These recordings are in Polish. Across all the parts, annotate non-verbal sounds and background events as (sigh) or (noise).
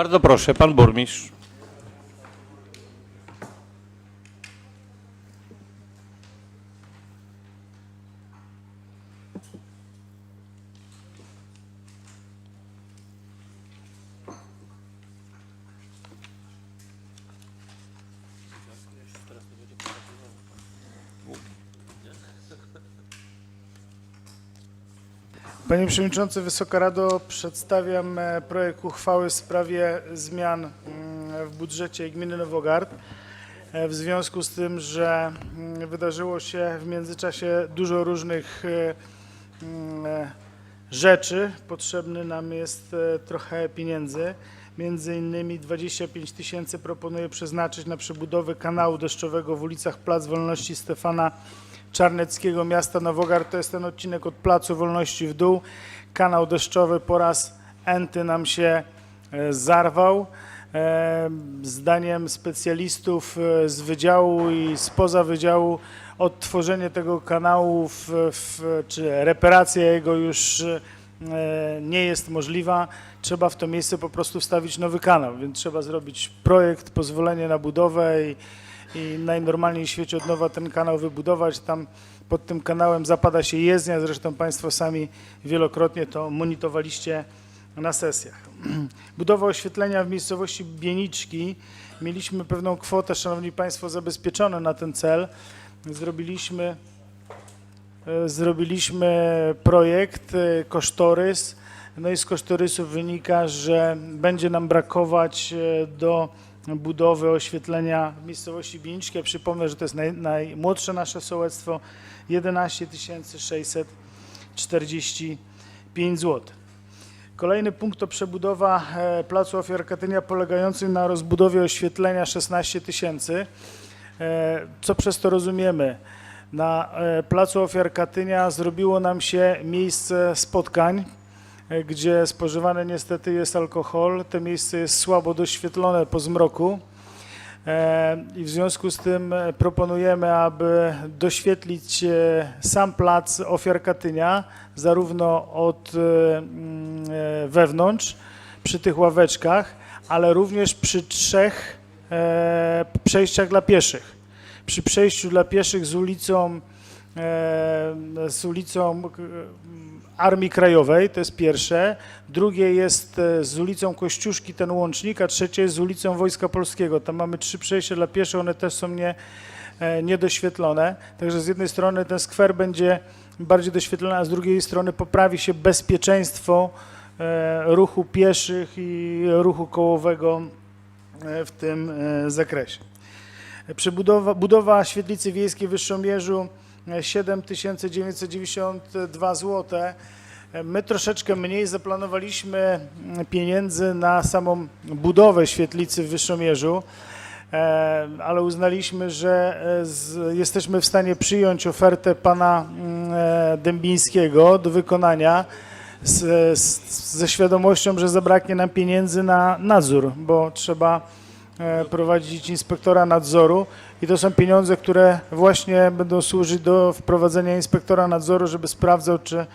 Bardzo proszę, pan burmistrz. Panie Przewodniczący, Wysoka Rado, przedstawiam e, projekt uchwały w sprawie zmian mm, w budżecie gminy Nowogard. E, W związku z tym, że mm, wydarzyło się w międzyczasie dużo różnych e, mm, rzeczy, potrzebny nam jest trochę pieniędzy. Między innymi 25 tysięcy proponuję przeznaczyć na przebudowę kanału deszczowego w ulicach Plac Wolności Stefana Czarneckiego miasta Nowogard. To jest ten odcinek od Placu Wolności w dół. Kanał deszczowy po raz enty nam się e, zarwał. E, Zdaniem specjalistów e, z wydziału i spoza wydziału odtworzenie tego kanału w, w, czy reparacja jego już nie jest możliwa. Trzeba w to miejsce po prostu wstawić nowy kanał, więc trzeba zrobić projekt, pozwolenie na budowę i, i najnormalniej w świecie od nowa ten kanał wybudować. Tam pod tym kanałem zapada się jezdnia, zresztą Państwo sami wielokrotnie to monitorowaliście na sesjach. (clears throat) Budowa oświetlenia w miejscowości Bieniczki. Mieliśmy pewną kwotę, Szanowni Państwo, zabezpieczone na ten cel. Zrobiliśmy, e, zrobiliśmy projekt, e, kosztorys. No i z kosztorysu wynika, że będzie nam brakować e, do budowy oświetlenia w miejscowości Bieniczki. Ja przypomnę, że to jest naj, najmłodsze nasze sołectwo, 11 645 zł. Kolejny punkt to przebudowa e, Placu Ofiar Katynia polegający na rozbudowie oświetlenia 16 tysięcy. E, Co przez to rozumiemy? Na e, Placu Ofiar Katynia zrobiło nam się miejsce spotkań, gdzie spożywany niestety jest alkohol. To miejsce jest słabo doświetlone po zmroku. E, I w związku z tym e, proponujemy, aby doświetlić e, sam plac ofiar Katynia, zarówno od e, mm, e, wewnątrz, przy tych ławeczkach, ale również przy trzech e, przejściach dla pieszych. Przy przejściu dla pieszych z ulicą, e, z ulicą e, Armii Krajowej, to jest pierwsze. Drugie jest e, z ulicą Kościuszki, ten łącznik, a trzecie jest z ulicą Wojska Polskiego. Tam mamy trzy przejścia dla pieszych, one też są nie, e, niedoświetlone. Także z jednej strony ten skwer będzie bardziej doświetlony, a z drugiej strony poprawi się bezpieczeństwo e, ruchu pieszych i ruchu kołowego w tym zakresie. Przebudowa, budowa świetlicy wiejskiej w Wyższomierzu 7992 zł. My troszeczkę mniej zaplanowaliśmy mm, pieniędzy na samą budowę świetlicy w Wyższomierzu, e, ale uznaliśmy, że e, jesteśmy w stanie przyjąć ofertę pana mm, e, Dębińskiego do wykonania z, z, ze świadomością, że zabraknie nam pieniędzy na nadzór, bo trzeba prowadzić inspektora nadzoru i to są pieniądze, które właśnie będą służyć do wprowadzenia inspektora nadzoru, żeby sprawdzał, czy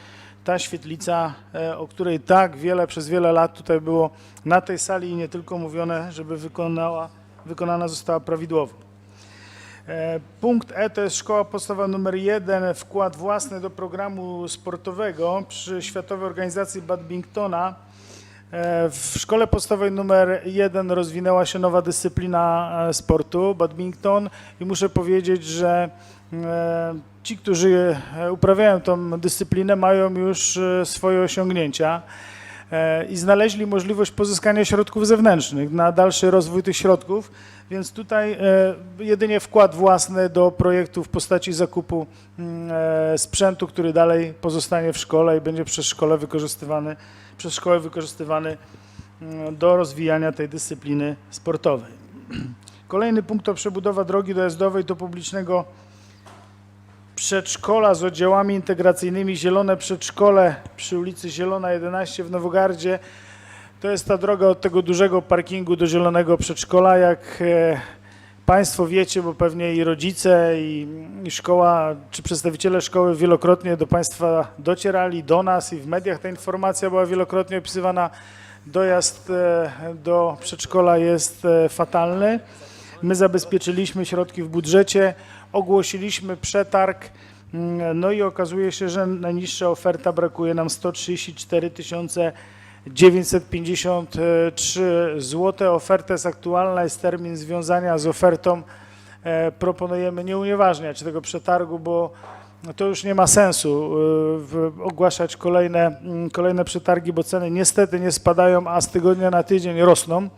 ta świetlica, e, o której tak wiele, przez wiele lat tutaj było na tej sali i nie tylko mówione, żeby wykonała, wykonana została prawidłowo. E, Punkt E to jest szkoła podstawowa numer 1, wkład własny do programu sportowego przy Światowej Organizacji Badmintona. E, W szkole podstawowej numer 1 rozwinęła się nowa dyscyplina e, sportu, badminton. I muszę powiedzieć, że e, ci, którzy uprawiają tą dyscyplinę mają już swoje osiągnięcia i znaleźli możliwość pozyskania środków zewnętrznych na dalszy rozwój tych środków, więc tutaj e, jedynie wkład własny do projektu w postaci zakupu mm, e, sprzętu, który dalej pozostanie w szkole i będzie przez szkołę wykorzystywany, przez szkołę wykorzystywany mm, do rozwijania tej dyscypliny sportowej. (clears throat) Kolejny punkt to przebudowa drogi dojazdowej do publicznego przedszkola z oddziałami integracyjnymi Zielone Przedszkole przy ulicy Zielona 11 w Nowogardzie. To jest ta droga od tego dużego parkingu do Zielonego Przedszkola. Jak e, Państwo wiecie, bo pewnie i rodzice, i, szkoła, czy przedstawiciele szkoły wielokrotnie do Państwa docierali, do nas i w mediach ta informacja była wielokrotnie opisywana. dojazd e, do przedszkola jest e, fatalny. My zabezpieczyliśmy środki w budżecie, ogłosiliśmy przetarg, mm, no i okazuje się, że najniższa oferta brakuje nam 134 953 zł. Oferta jest aktualna, jest termin związania z ofertą. E, Proponujemy nie unieważniać tego przetargu, bo to już nie ma sensu e, ogłaszać kolejne, mm, kolejne przetargi, bo ceny niestety nie spadają, a z tygodnia na tydzień rosną.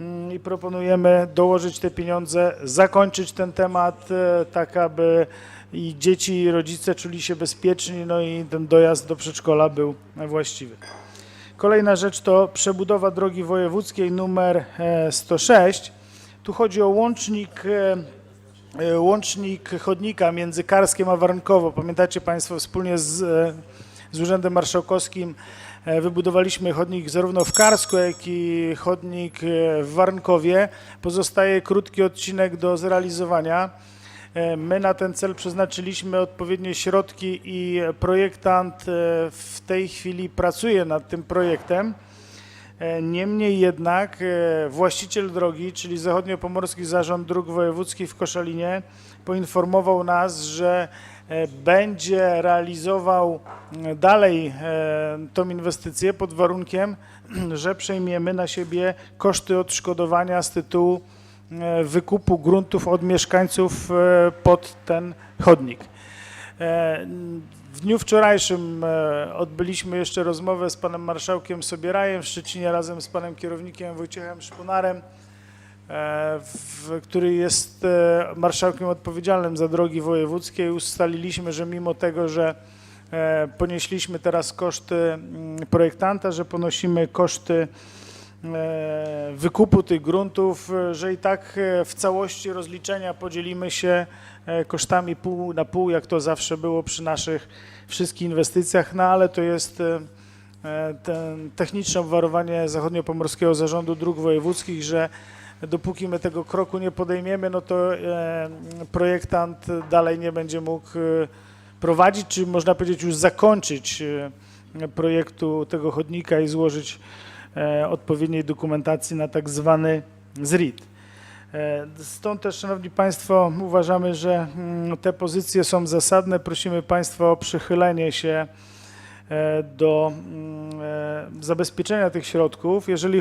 Mm, I proponujemy dołożyć te pieniądze, zakończyć ten temat, e, tak aby i dzieci, i rodzice czuli się bezpieczni, no i ten dojazd do przedszkola był właściwy. Kolejna rzecz to przebudowa drogi wojewódzkiej numer e, 106. Tu chodzi o łącznik, e, e, łącznik chodnika między Karskiem a Warnkowo. Pamiętacie Państwo, wspólnie z, e, z Urzędem Marszałkowskim e, wybudowaliśmy chodnik zarówno w Karsku, jak i chodnik e, w Warnkowie. Pozostaje krótki odcinek do zrealizowania. E, My na ten cel przeznaczyliśmy odpowiednie środki i projektant e, w tej chwili pracuje nad tym projektem. E, Niemniej jednak e, właściciel drogi, czyli Zachodniopomorski Zarząd Dróg Wojewódzkich w Koszalinie, poinformował nas, że e, będzie realizował dalej tą inwestycję pod warunkiem, (clears throat) że przejmiemy na siebie koszty odszkodowania z tytułu wykupu gruntów od mieszkańców pod ten chodnik. E, W dniu wczorajszym e, odbyliśmy jeszcze rozmowę z panem marszałkiem Sobierajem w Szczecinie razem z panem kierownikiem Wojciechem Szpunarem, e, który jest marszałkiem odpowiedzialnym za drogi wojewódzkie. Ustaliliśmy, że mimo tego, że ponieśliśmy teraz koszty mm, projektanta, że ponosimy koszty wykupu tych gruntów, e, że i tak e, w całości rozliczenia podzielimy się e, kosztami pół na pół, jak to zawsze było przy naszych wszystkich inwestycjach, no ale to jest e, e, techniczne obwarowanie Zachodniopomorskiego Zarządu Dróg Wojewódzkich, że dopóki my tego kroku nie podejmiemy, no to e, projektant dalej nie będzie mógł e, prowadzić, czy można powiedzieć już zakończyć e, projektu tego chodnika i złożyć e, odpowiedniej dokumentacji na tak zwany ZRID. E, Stąd też, Szanowni Państwo, uważamy, że mm, te pozycje są zasadne. Prosimy Państwa o przychylenie się e, do mm, e, zabezpieczenia tych środków. Jeżeli